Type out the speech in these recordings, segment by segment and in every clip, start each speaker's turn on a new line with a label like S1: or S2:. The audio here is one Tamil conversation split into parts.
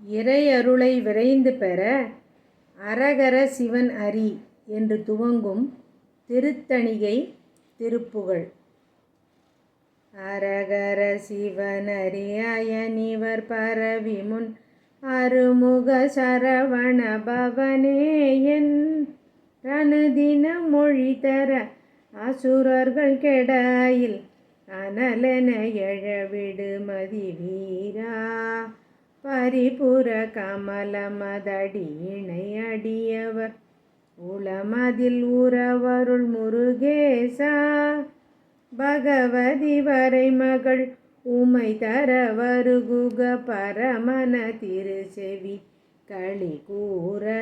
S1: இறை அருளை விரைந்து பெற அரகர சிவன் அரி என்று துவங்கும் திருத்தணிகை திருப்புகழ். அரகர சிவனரி அயனிவர் பரவி முன் அருமுக சரவண பவனே என் ரணுதின மொழி தர அசுரர்கள் கெடாயில் அனலென எழவிடு மதி வீரா. பரிபுர கமலமதடி இணை உளமதில் உறவருள் முருகேசா. பகவதி வரை மகள் உமை தர வருகுக பரமன திருச்செவி களி கூற.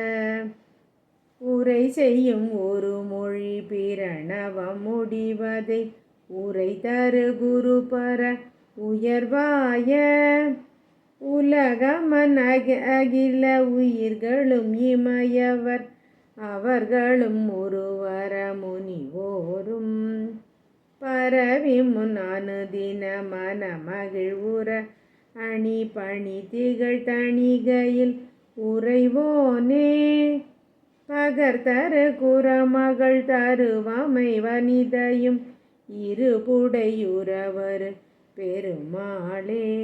S1: உரை செய்யும் ஒரு மொழி பிரணவம் முடிவதை உரை தரு குரு பர உயர்வாய. உலகமன் அக அகில உயிர்களும் இமயவர். அவர்களும் ஒருவர முனிவோரும் பரவி முன் தின மன மகிழ்வுற அணி பணி திகழ் தணிகையில் உறைவோனே. பகர் தரு குறமகள் தருவமை வனிதையும் இருபுடையுறவர் பெருமாளே.